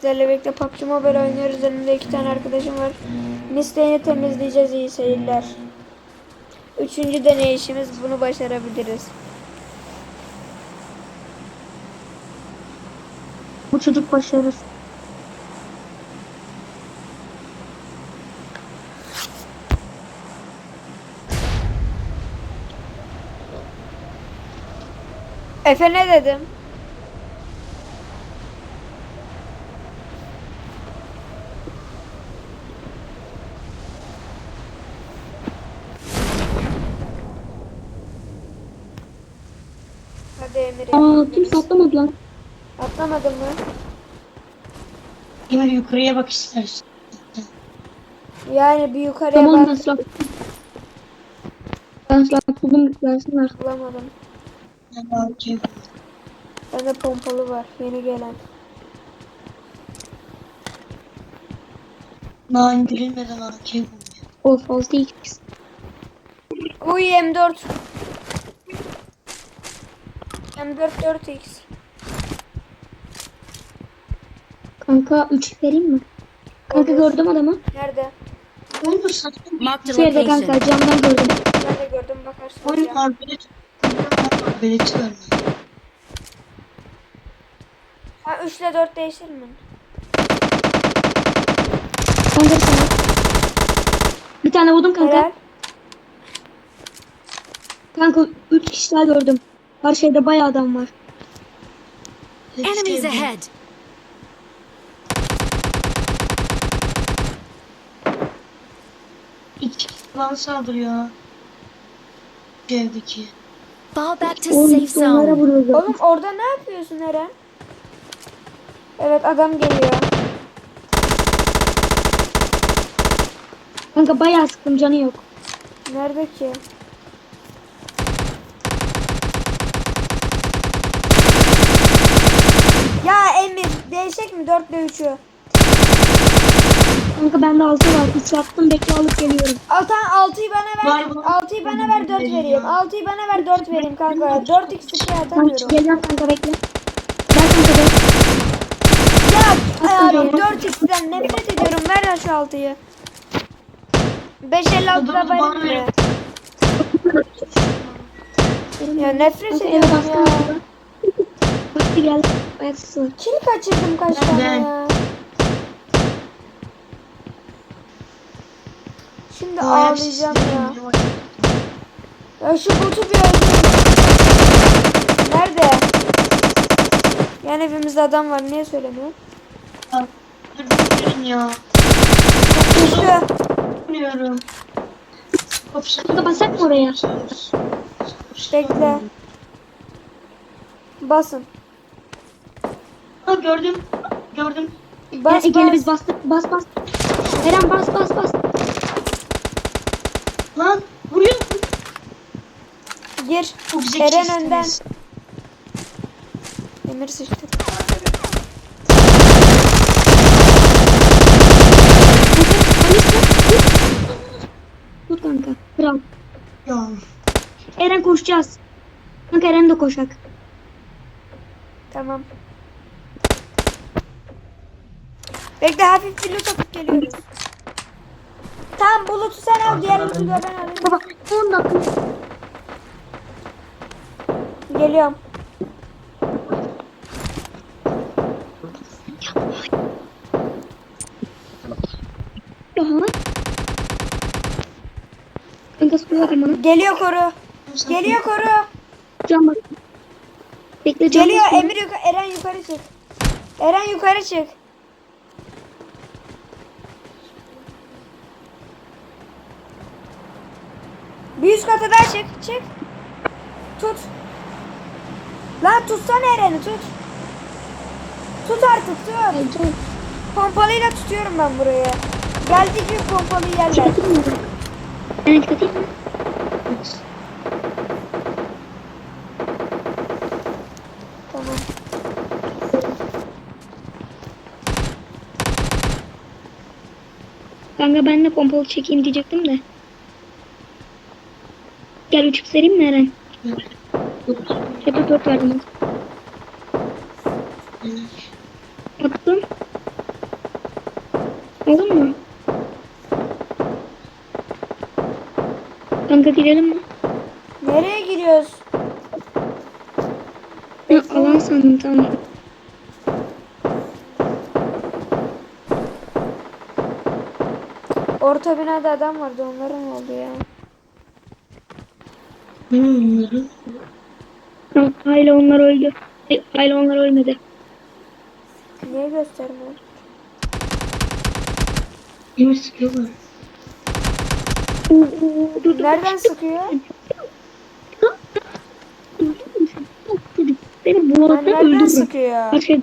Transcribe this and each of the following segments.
Sizlerle birlikte PUBG Mobile oynuyoruz. Önümde iki tane arkadaşım var. Listeyi temizleyeceğiz. iyi seyirler. Üçüncü deneyişimiz. Bunu başarabiliriz. Bu çocuk başarır. Efe ne dedim? Emir Aa yapabiliriz. kimse atlamadı lan. Atlamadın mı? Emir yukarıya bak istersen. Yani bir yukarıya Tamam ben bak. silah. Ben silah buldum versinler. Bulamadım. Ben bakayım. Bende pompalı var. Yeni gelen. Daha indirilmeden arkaya buluyor. Of 6x. Uy M4. M4 4x. Kanka 3 vereyim mi? Kanka Olur. gördüm adamı. Nerede? Onu sattım. Marked a Şurada location. kanka camdan gördüm. Ben de gördüm bakarsın. Onu hocam. arbelet. Arbelet verme. Ha 3 ile 4 değişir mi? Kanka bir tane. Bir tane vurdum kanka. Helal. Kanka 3 kişiler gördüm. Her şeyde bayağı adam var. Enemies ahead. İki falan saldırıyor. Evdeki. Fall back to Oğlum safe zone. Oğlum orada ne yapıyorsun Eren? Evet adam geliyor. Kanka bayağı sıktım canı yok. Nerede ki? Ya Emir değişik mi 4 ile 3'ü? Kanka bende 6 var. 3 attım bekle alıp geliyorum. Altan 6'yı bana ver. Var mı? 6'yı bana ver 4 vereyim. 6'yı bana ver 4 vereyim kanka. 4x şey Kanka atamıyorum. geleceğim kanka bekle. Gel kanka gel. Ya abi 4x'den nefret ediyorum. Ver lan şu 6'yı. 556'da benim mi? Ya nefret ediyorum ya. Ayak sesi var. Kill kaçırdım kaç tane Ben- ya. Şimdi ağlayacağım ya. Ya şu botu bir öldürün. Nerede? Yani evimizde adam var. Niye söylemiyor? Dur ya. Düştü. Bilmiyorum. Kanka basak mı oraya? Bekle. Basın. Gördüm. Gördüm. Bas Gel, bas. biz bastık. Bas bas. Eren bas bas bas. Lan vuruyor. Gir. Çok Eren zekisiniz. önden. Emir sıçtı. Tut kanka. Kral. Ya. Eren koşacağız. Kanka Eren de koşak. Tamam. Bekle hafif bir loot atıp geliyoruz. Tamam bu loot'u sen al diğer loot'u da ben alayım. Baba 10 dakika. Geliyorum. Geliyor koru. Geliyor koru. Can bak. Bekle can Geliyor. Emir yukarı, Eren yukarı çık. Eren yukarı çık. Daha çık. Çık. Tut. Lan tutsana Eren'i tut. Tut artık tut. Can. Pompalıyla tutuyorum ben buraya. Geldikçe pompalıyı yerler. Çıkartayım mı? Eren çıkartayım mı? Tamam. Kanka ben de pompalı çekeyim diyecektim de. Gel uçuk sereyim mi Eren? Hep dört verdim. Attım. Olur mu? Kanka girelim mi? Nereye giriyoruz? Ha, alan sandım tamam. Orta binada adam vardı. Onların oldu ya. Tamam, Aile onlar öldü. Ay, Aile onlar ölmedi. Niye göstermiyor? Yine sıkıyorlar. Nereden sıkıyor? Beni bu arada nereden öldürür. sıkıyor? Başka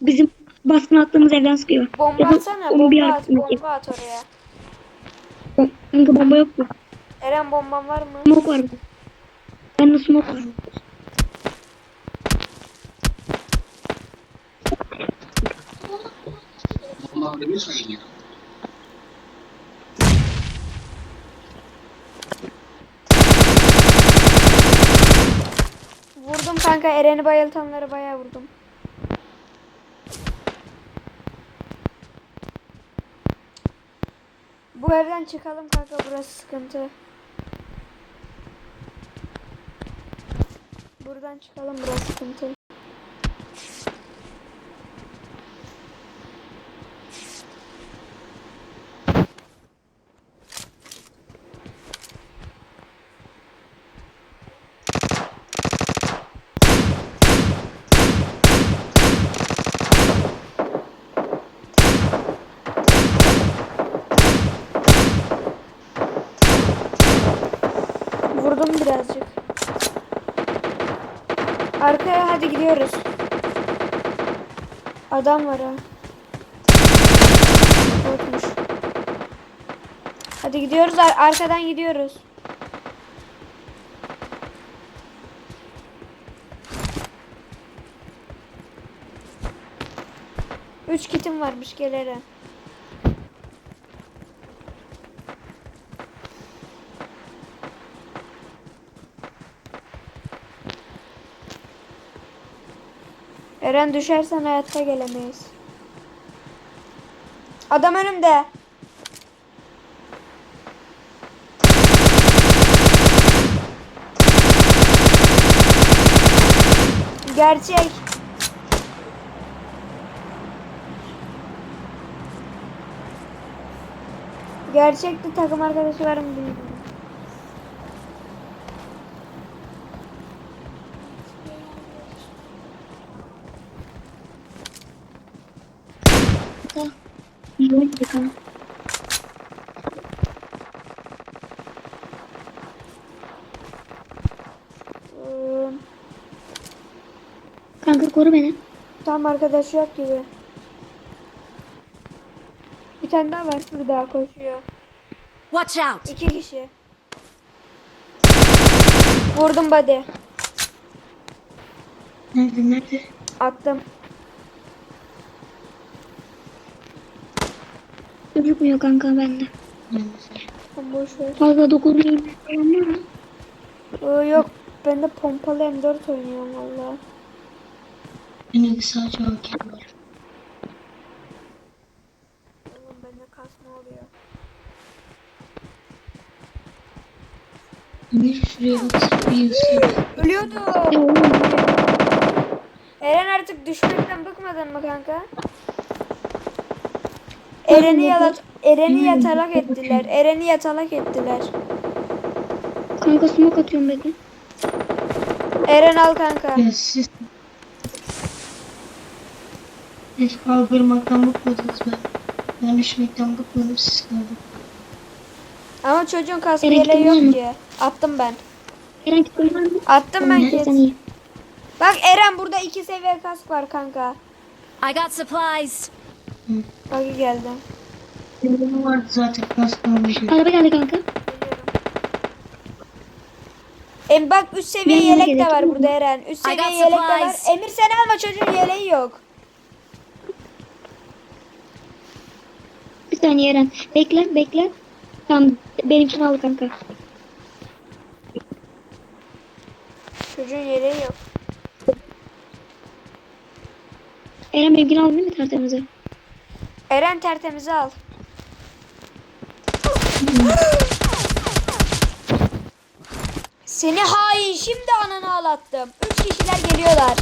Bizim baskın attığımız evden sıkıyor. Bomba atsana. Bomba at. Bomba at oraya. Kanka bomba yok mu? Eren bomban var mı? Smoke var mı? Bende smoke var. Vurdum kanka. Eren'i bayıltanları bayağı vurdum. Bu evden çıkalım kanka. Burası sıkıntı. Buradan çıkalım. Burası sıkıntı. Vurdum birazcık. Arkaya hadi gidiyoruz. Adam var ha. Botmuş. Hadi gidiyoruz ar- arkadan gidiyoruz. Üç kitim varmış gel Eren. Düşersen hayatta gelemeyiz. Adam önümde. Gerçek. Gerçekti takım arkadaşı var mı. İyi oynadı kanka. Koru beni. tam arkadaş yok gibi. Bir tane daha var. Daha koşuyor. Watch out! İki kişi. Vurdum body. Nerede nerede? Attım. Gözükmüyor kanka bende. Boş ver. Fazla dokunmayayım. falan var mı? Ee, yok. Ben de pompalı M4 oynuyorum valla. Benim sadece hakem var. Oğlum bende kasma oluyor. Emir şuraya bak. Bir ısır. Ölüyordu. Ya oğlum. Eren artık düşmekten bıkmadın mı kanka? Eren'i yalat Eren'i yatalak ettiler. Eren'i yatalak ettiler. Kanka smoke atıyorum bekle. Eren al kanka. Siz... Siz kaldırmaktan bıkmadınız ben. Ben düşmekten bıkmadım siz kaldırın. Ama çocuğun kaskı Eren yeleği yok mi? ki. Attım ben. Eren var mı? Attım ben kit. Bak Eren burada iki seviye kask var kanka. I got supplies. Bak geldi. Benim vardı zaten kas kalmış. Araba geldi kanka. Em bak 3 seviye Benim yelek de var burada Eren. 3 seviye yelek de var. supplies. Emir sen alma çocuğun yeleği yok. Bir saniye Eren. Bekle bekle. Tamam benimkini al kanka. Çocuğun yeleği yok. Eren benimkini aldın değil mi tertemize? Eren tertemizi al. Seni hain şimdi ananı ağlattım. Üç kişiler geliyorlar.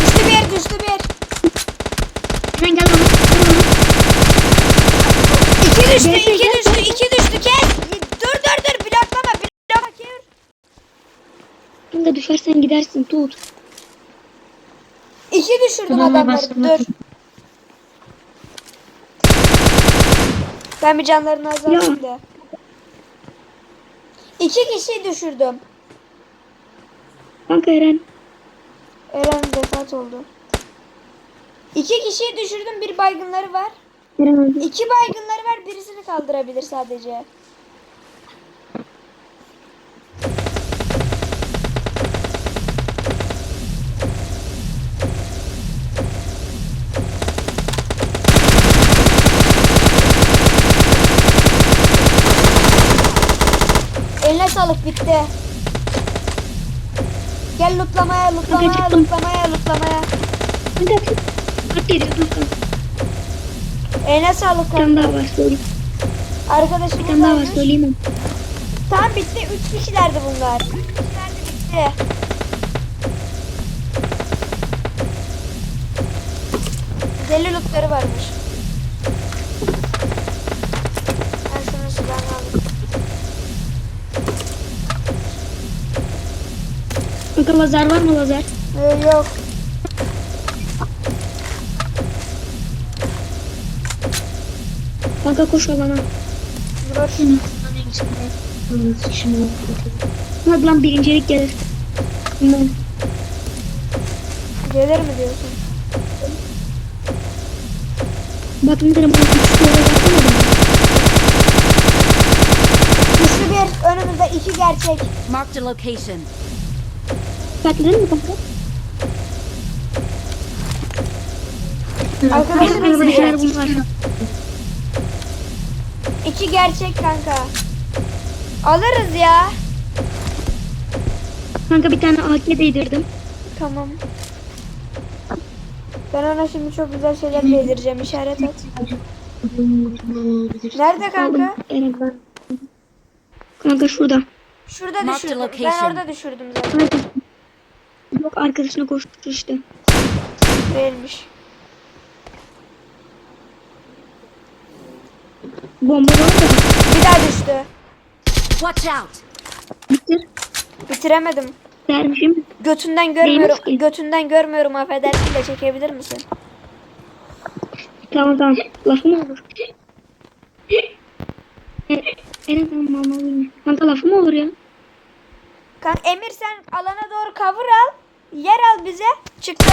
Düştü bir düştü bir. Sen gel bana. Gel bana. İki düştü iki düştü iki düştü kes. Dur dur dur bloklama bloklama. Kanka düşersen gidersin tut. İki düşürdüm Tamam, adamları dur. Ben bir canlarını azaltayım da. İki kişiyi düşürdüm. Kanka Eren. Eren vefat oldu. İki kişiyi düşürdüm bir baygınları var. Eren öldü. İki baygınları var birisini kaldırabilir sadece. Sağlık bitti. Gel lootlamaya, lootlamaya, çıktım. lootlamaya, lootlamaya. Kanka. At geliyor dur kanka. Eline sağlık Bir tane daha var söyleyeyim. Arkadaşım Bir tane daha var söyleyeyim. Tamam bitti. Üç kişilerdi bunlar. Üç kişilerdi bitti. Deli lootları varmış. Kanka lazer var mı lazer? Ee, yok. Kanka koş alana. Şimdi Hadi lan birincilik gelir. Bilmem. Gelir mi diyorsun? Bak ne derim. bak, üç tane versene bana. Güçlü bir. Önümüzde iki gerçek. Marked a location. Patladın mı kanka? Arkadaşım Kanka bir şeyler bunlar. İki gerçek kanka. Alırız ya. Kanka bir tane AK değdirdim. Tamam. Ben ona şimdi çok güzel şeyler yedireceğim. İşaret at. Nerede kanka? Kanka şurada. Şurada düşürdüm. Ben orada düşürdüm zaten. Yok arkadaşına koştu işte. Değilmiş. Bomba var da. Bir daha düştü. Watch out! Bitir. Bitiremedim. Dermişim. Götünden görmüyorum. Ki? Götünden görmüyorum affedersin de çekebilir misin? Tamam tamam. Lafı mı olur? E, Eren tamam mama bilmiyor. Kanka lafı mı olur ya? Kanka Emir sen alana doğru cover al. Yer al bize. Çıktı.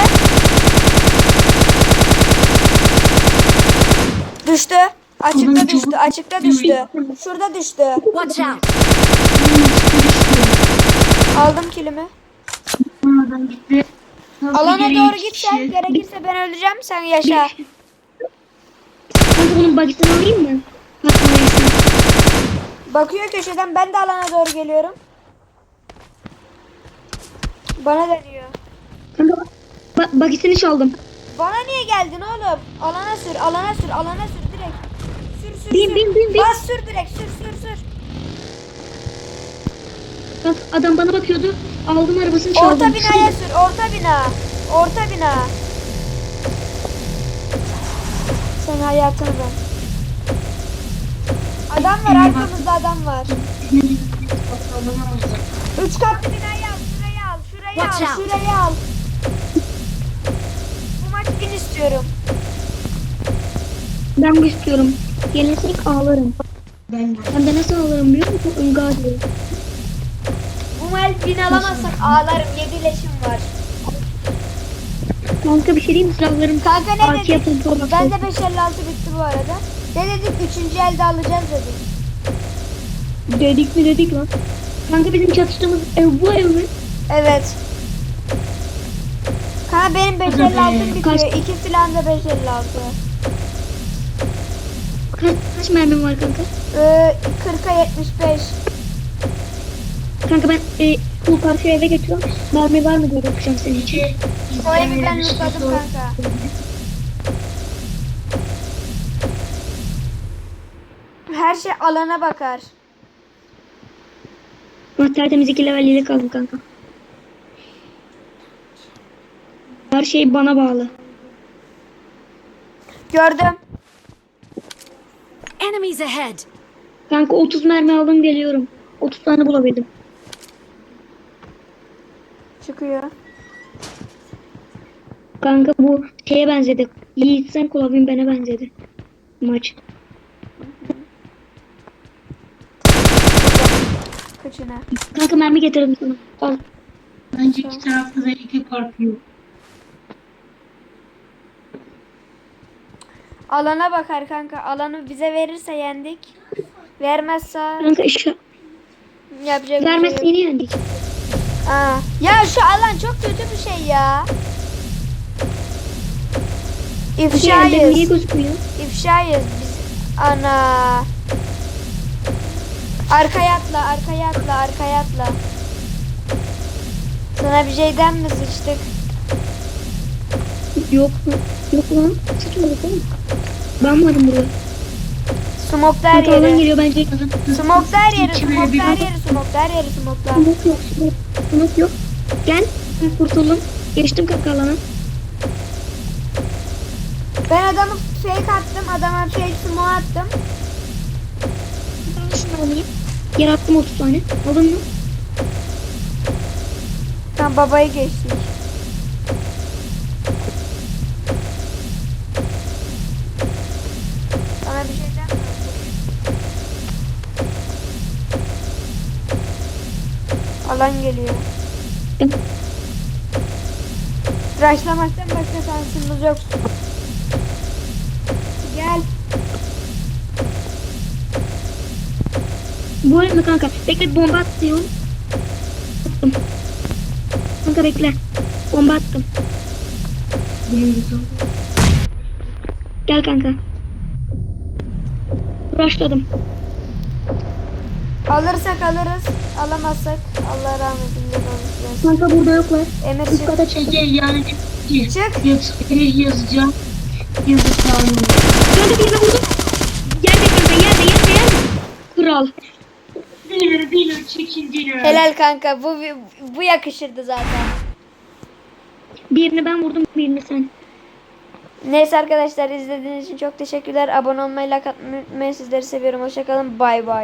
Düştü. Açıkta düştü. Açıkta düştü. Şurada düştü. Watch out! Aldım kilimi. Alana doğru git sen. Gerekirse ben öleceğim. Sen yaşa. Kanka bunun bagisini alayım mı? Bakıyor köşeden. Ben de alana doğru geliyorum. Bana. Kanka ba bagisini çaldım. Bana niye geldin oğlum? Alana sür, alana sür, alana sür direkt. Sür sür Bin, sür. bin, bin, bin. Bas sür direkt, sür sür sür. Bak adam bana bakıyordu. Aldım arabasını çaldım. Orta binaya sür, orta bina. Orta bina. Sen hayatını ben. Adam var, arkamızda adam var. Üç katlı binayı al, şurayı Watch al, out. şurayı al. Bu maç bin istiyorum. Ben de istiyorum. Gelirsek ağlarım. Ben de. Hem de nasıl ağlarım biliyor musun? Diyor. Bu maç bin alamazsak ağlarım, yedi leşim var. Kanka bir şey diyeyim mi? Silahlarım Kanka ne AK dedik? torba. Ben de 556 bitti bu arada. Ne dedik? Üçüncü elde alacağız dedik. Dedik mi dedik lan. Kanka bizim çatıştığımız ev bu ev mi? Evet. Kanka benim 556 bitiyor. Kaç- İki filan da 556. Kaç, kaç mermim var kanka? Ee, 40'a 75. Kanka ben e, Bu karşı eve geçiyorum. Mermi var mı diye bakacağım senin için. O evi izleyenlere ben bir lootladım sor- kanka. Her şey alana bakar. Ama tertemiz iki level yedek aldım kanka. Her şey bana bağlı. Gördüm. Enemies ahead! Kanka 30 mermi aldım geliyorum. 30 tane bulabildim. Çıkıyor. Kanka bu şeye benzedi. Yiğit sen kulağın bana benzedi. Maç. Kıçına. Kanka mermi getirdim sana. Al. Bence iki tarafta da iki fark Alana bakar kanka. Alanı bize verirse yendik. Vermezse Kanka şu yapacak bir şey vermezse yok. yine yendik. Aa. Ya şu alan çok kötü bir şey ya. Şey, elde niye İfşayız. gözükmüyor? İfşayız biz. Ana. Arkaya atla, arkaya atla, arkaya atla. Sana bir şeyden mi sıçtık? Yok. Yok lan. Sıçmadık oğlum. Ben varım burada. Smokta her Kanka alan yeri. geliyor bence. Smokta her yeri, İçime bir- yeri, smokta her yeri, smokta. Smoke yok. Smoke, smoke yok. Gel. Kurtuldum. Geçtim kanka alana. Ben adamı fake attım, adama fake smoke attım. Ben şunu alayım. Yer attım 30 tane. Aldın mı? Tam babayı geçtik. Alan geliyor. Gel. Raşlamaktan başka şansımız yok. Gel. Bu arada kanka. Bekle bomba atıyorum. Attım. Kanka bekle. Bomba attım. Gel kanka. Rushladım. Alırsak alırız. Alamazsak Allah rahmetinde olsun. Kanka burada yoklar. Emir kata çıktım. Ege yani ki Çık. yaz, yazacağım. Yazacağım. Kanka birine vurdum. Yerde kanka yerde yerde yerde. Kral. Bilir bilir çekindiler. Helal kanka. Bu bu yakışırdı zaten. Birini ben vurdum birini sen. Neyse arkadaşlar izlediğiniz için çok teşekkürler. Abone olmayı, like atmayı unutmayın. Sizleri seviyorum. Hoşçakalın. Bay bay.